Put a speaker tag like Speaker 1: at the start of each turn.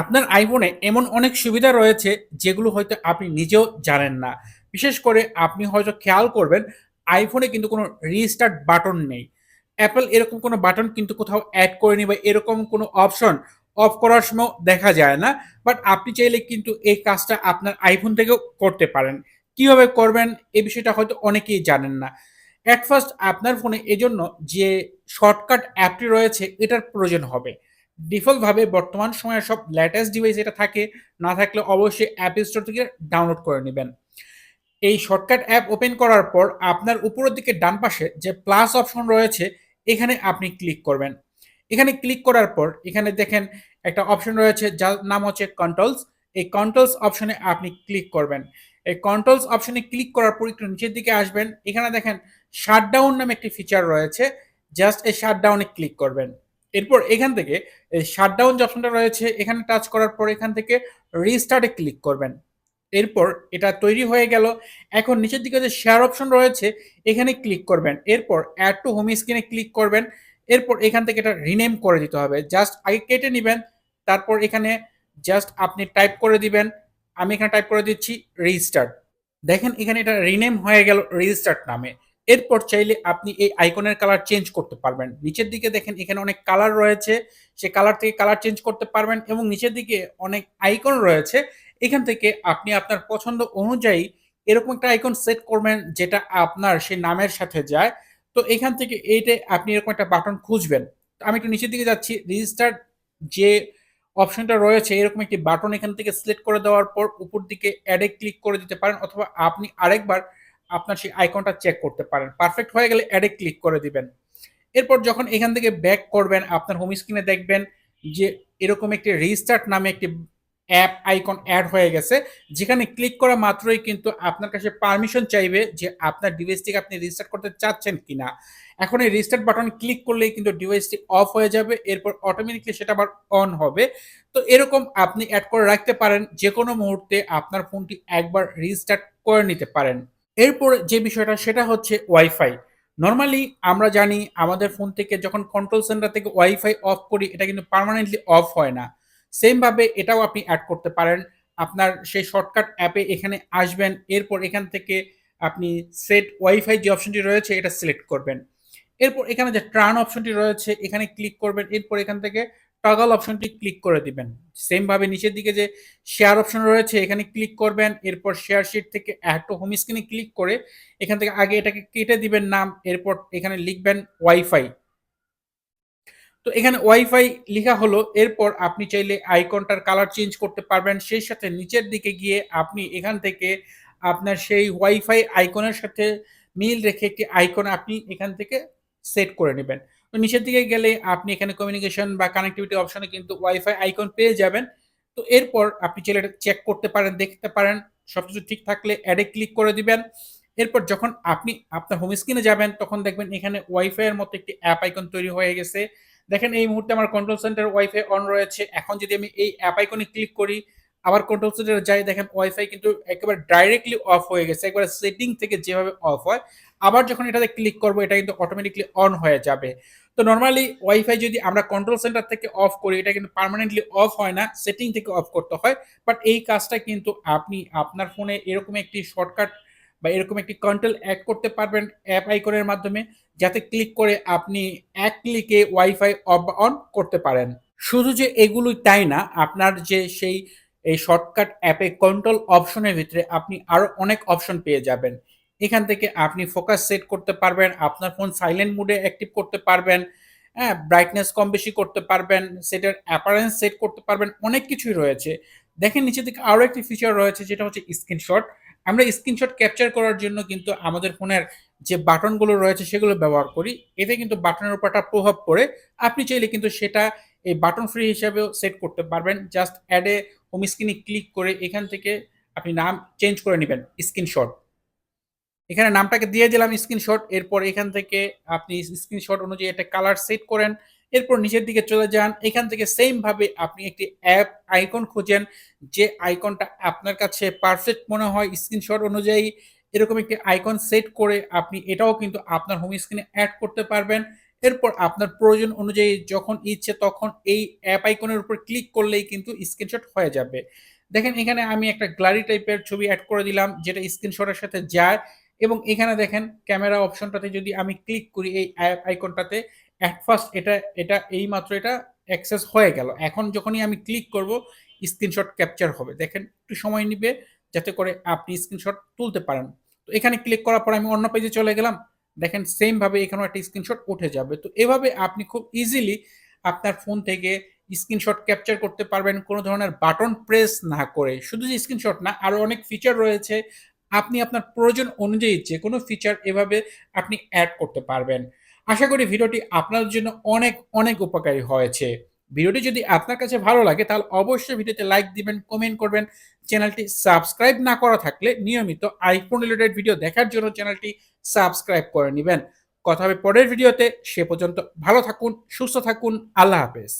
Speaker 1: আপনার আইফোনে এমন অনেক সুবিধা রয়েছে যেগুলো হয়তো আপনি নিজেও জানেন না। বিশেষ করে আপনি হয়তো খেয়াল করবেন আইফোনে কিন্তু কোনো রিস্টার্ট বাটন নেই। Apple এরকম কোনো বাটন কিন্তু কোথাও এড করেনি বা এরকম কোনো অপশন অফ করার সময়ও দেখা যায় না। বাট আপনি চাইলে কিন্তু এই কাজটা আপনার আইফোন থেকেও করতে পারেন। কীভাবে করবেন এই বিষয়টা হয়তো অনেকেই জানেন না। এট ফার্স্ট আপনার ফোনে এজন্য যে শর্টকাট অ্যাপটি রয়েছে, এটার প্রয়োজন হবে। ডিফল্ট ভাবে বর্তমান সময়ে সব লেটেস্ট ডিভাইস এটা থাকে। না থাকলে অবশ্যই অ্যাপ স্টোর থেকে ডাউনলোড করে নেবেন এই শর্টকাট অ্যাপ ওপেন করার পর আপনার উপরের দিকে ডান পাশে যে প্লাস অপশন রয়েছে, এখানে আপনি ক্লিক করবেন। এখানে ক্লিক করার পর এখানে দেখেন একটা অপশন রয়েছে যার নাম হচ্ছে কন্ট্রোলস। এই কন্ট্রোলস অপশনে আপনি ক্লিক করবেন। এই কন্ট্রোলস অপশনে ক্লিক করার পর একটু নিচের দিকে আসবেন। এখানে দেখেন শাটডাউন নামে একটি ফিচার রয়েছে। জাস্ট এই শাটডাউনে ক্লিক করবেন। এরপর এখান থেকে শাটডাউন যে অপশনটা রয়েছে, এখানে টাচ করার পর এখান থেকে রিস্টার্ট ক্লিক করবেন। এরপর এটা তৈরি হয়ে গেল। এখন নিচের দিকে যে শেয়ার অপশন রয়েছে, এখানে ক্লিক করবেন। এরপর add to home screen click করবেন। এরপর এখান থেকে এটা রিনেম করে দিতে হবে। জাস্ট আগে কেটে নেবেন, তারপর এখানে জাস্ট আপনি টাইপ করে দিবেন। আমি এখানে টাইপ করে দিচ্ছি রিস্টার্ট। দেখেন এখানে এটা রিনেম হয়ে গেল রিস্টার্ট নামে। এরপর চাইলে আপনি এই আইকনের কালার চেঞ্জ করতে পারবেন। নিচের দিকে দেখেন, এখানে অনেক কালার রয়েছে। সে কালার থেকে কালার চেঞ্জ করতে পারবেন এবং নিচের দিকে অনেক আইকন রয়েছে। এখান থেকে আপনি আপনার পছন্দ অনুযায়ী এরকম একটা আইকন সেট করবেন যেটা আপনার সেই নামের সাথে যায়। তো এখান থেকে এইটাই আপনি এরকম একটা বাটন খুঁজবেন। আমি একটু নিচের দিকে যাচ্ছি। রেজিস্টার্ড যে অপশনটা রয়েছে, এরকম একটি বাটন এখান থেকে সিলেক্ট করে দেওয়ার পর উপর দিকে এ ক্লিক করে দিতে পারেন অথবা আপনি আরেকবার আপনার সেই আইকনটা চেক করতে পারেন। পারফেক্ট হয়ে গেলে এ ক্লিক করে দিবেন। এরপর যখন এখান থেকে ব্যাক করবেন, আপনার হোম স্ক্রিনে দেখবেন যে এরকম একটি রিস্টার্ট নামে একটি অ্যাপ আইকন অ্যাড হয়ে গেছে। যেখানে ক্লিক করা মাত্রই কিন্তু আপনার কাছে পারমিশন চাইবে যে আপনার ডিভাইসটিকে আপনি রিস্টার্ট করতে চাচ্ছেন কিনা। এখন এই রিস্টার্ট বাটন ক্লিক করলেই কিন্তু ডিভাইসটি অফ হয়ে যাবে। এরপর অটোমেটিক্যালি সেটা আবার অন হবে। তো এরকম আপনি অ্যাড করে রাখতে পারেন। যে কোনো মুহূর্তে আপনার ফোনটি একবার রিস্টার্ট করে নিতে পারেন। এরপর যে বিষয়টা, সেটা হচ্ছে ওয়াইফাই। নর্মালি আমরা জানি আমাদের ফোন থেকে যখন কন্ট্রোল সেন্টার থেকে ওয়াইফাই অফ করি, এটা কিন্তু পার্মানেন্টলি অফ হয় না। সেম ভাবে এটাও আপনি অ্যাড করতে পারেন। আপনার সেই শর্টকাট অ্যাপে এখানে আসবেন। এরপর এখান থেকে আপনি সেট ওয়াইফাই যে অপশনটি রয়েছে, এটা সিলেক্ট করবেন। এরপর এখানে যে টার্ন অপশনটি রয়েছে, এখানে ক্লিক করবেন। এরপর এখান থেকে টগল অপশনটি ক্লিক করে দিবেন। সেম ভাবে নিচের দিকে যে শেয়ার অপশন রয়েছে, এখানে ক্লিক করবেন। এরপর শেয়ার শিট থেকে add to home screen click করে এখান থেকে আগে এটাকে কেটে দিবেন নাম। এরপর এখানে লিখবেন ওয়াইফাই। তো এখানে ওয়াইফাই লেখা হলো। এরপর আপনি চাইলে আইকনটার কালার চেঞ্জ করতে পারবেন। সেই সাথে নিচের দিকে গিয়ে আপনি এখান থেকে আপনার সেই ওয়াইফাই আইকনের সাথে মিল রেখে একটি আইকন আপনি এখান থেকে সেট করে নিবেন। তো নিচের দিকে গেলে আপনি এখানে কমিউনিকেশন বা কানেক্টিভিটি অপশনে কিন্তু ওয়াইফাই আইকন পেয়ে যাবেন। তো এরপর আপনি চাইলে এটা চেক করতে পারেন, দেখতে পারেন। সব কিছু ঠিক থাকলে অ্যাডে ক্লিক করে দিবেন। এরপর যখন আপনি আপনার হোম স্ক্রিনে যাবেন তখন দেখবেন এখানে ওয়াইফাই এর মতো একটি অ্যাপ আইকন তৈরি হয়ে গেছে। দেখেন এই মুহূর্তে আমার কন্ট্রোল সেন্টার ওয়াইফাই অন রয়েছে। এখন যদি আমি এই অ্যাপ আইকনে ক্লিক করি, আবার কন্ট্রোল সেন্টারে যাই দেখেন ওয়াইফাই কিন্তু একেবারে ডাইরেক্টলি অফ হয়ে গেছে। একবারে সেটিং থেকে যেভাবে অফ হয়, আবার যখন এটাতে ক্লিক করব এটা কিন্তু অটোমেটিক্যালি অন হয়ে যাবে। তো নর্মালি ওয়াইফাই যদি আমরা কন্ট্রোল সেন্টার থেকে অফ করি এটা কিন্তু পার্মানেন্টলি অফ হয় না। সেটিং থেকে অফ করতে হয়। বাট এই কাজটা কিন্তু আপনি আপনার ফোনে এরকম একটি শর্টকাট বা এরকম একটি কন্ট্রোল অ্যাড করতে পারবেন অ্যাপ আইকনের মাধ্যমে যাতে ক্লিক করে আপনি এক ক্লিকে ওয়াইফাই অফ বা অন করতে পারেন। শুধু যে এগুলোই তাই না, আপনার যে সেই এই শর্টকাট অ্যাপে কন্ট্রোল অপশনের ভিতরে আপনি আরও অনেক অপশন পেয়ে যাবেন। এখান থেকে আপনি ফোকাস সেট করতে পারবেন, আপনার ফোন সাইলেন্ট মুডে অ্যাক্টিভ করতে পারবেন, হ্যাঁ? ব্রাইটনেস কম বেশি করতে পারবেন, সেটার অ্যাপারেন্স সেট করতে পারবেন, অনেক কিছুই রয়েছে। দেখেন নিচের দিকে আরও একটি ফিচার রয়েছে যেটা হচ্ছে স্ক্রিনশট। আমরা স্ক্রিনশট ক্যাপচার করার জন্য কিন্তু আমাদের ফোনের যে বাটনগুলো রয়েছে সেগুলো ব্যবহার করি। এতে কিন্তু বাটনের উপর একটা প্রভাব পড়ে। আপনি চাইলে কিন্তু সেটা এই বাটন ফ্রি হিসাবেও সেট করতে পারবেন। জাস্ট এ হোম স্ক্রিনে ক্লিক করে এখান থেকে আপনি নাম চেঞ্জ করে নিবেন স্ক্রিনশট। এখানে নামটাকে দিয়ে দিলাম স্ক্রিনশট। এরপর এখান থেকে আপনি স্ক্রিনশট অনুযায়ী একটা কালার সেট করেন। এরপর নিচের দিকে চলে যান। এখান থেকে সেম ভাবে আপনি একটি অ্যাপ আইকন খুঁজেন। যে আইকনটা আপনার কাছে পারফেক্ট মনে হয় স্ক্রিনশট অনুযায়ী, এরকম একটি আইকন সেট করে আপনি এটাও কিন্তু আপনার হোম স্ক্রিনে এড করতে পারবেন, এরপর আপনার প্রয়োজন অনুযায়ী যখন ইচ্ছে তখন এই অ্যাপ আইকনের উপর ক্লিক করলেই কিন্তু স্ক্রিনশট হয়ে যাবে। দেখেন এখানে আমি একটা গ্লারি টাইপের ছবি অ্যাড করে দিলাম, যেটা স্ক্রিনশটের সাথে যায় এবং এখানে দেখেন ক্যামেরা অপশনটাতে যদি আমি ক্লিক করি এই আইকনটাতে এট ফার্স্ট এটা এটা এইমাত্র এটা অ্যাক্সেস হয়ে গেল। এখন যখনই আমি ক্লিক করব স্ক্রিনশট ক্যাপচার হবে। দেখেন, একটু সময় নিবে যাতে করে আপনি স্ক্রিনশট তুলতে পারেন। তো এখানে ক্লিক করার পর আমি অন্য পেজে চলে গেলাম। দেখেন সেম ভাবে এখানেও একটা স্ক্রিনশট উঠে যাবে। তো এভাবে আপনি খুব ইজিলি আপনার ফোন থেকে স্ক্রিনশট ক্যাপচার করতে পারবেন কোনো ধরনের বাটন প্রেস না করে। শুধু যে স্ক্রিনশট না, আরও অনেক ফিচার রয়েছে। আপনি আপনার প্রয়োজন অনুযায়ী যে কোনো ফিচার এভাবে আপনি অ্যাড করতে পারবেন। আশা করি ভিডিওটি আপনার জন্য অনেক, অনেক উপকারী হয়েছে। ভিডিওটি যদি আপনার কাছে ভালো লাগে তাহলে অবশ্যই ভিডিওতে লাইক দিবেন, কমেন্ট করবেন। চ্যানেলটি সাবস্ক্রাইব না করা থাকলে নিয়মিত আইফোন রিলেটেড ভিডিও দেখার জন্য চ্যানেলটি সাবস্ক্রাইব করে নেবেন কথা হবে পরের ভিডিওতে। সে পর্যন্ত ভালো থাকুন, সুস্থ থাকুন। আল্লাহ হাফেজ।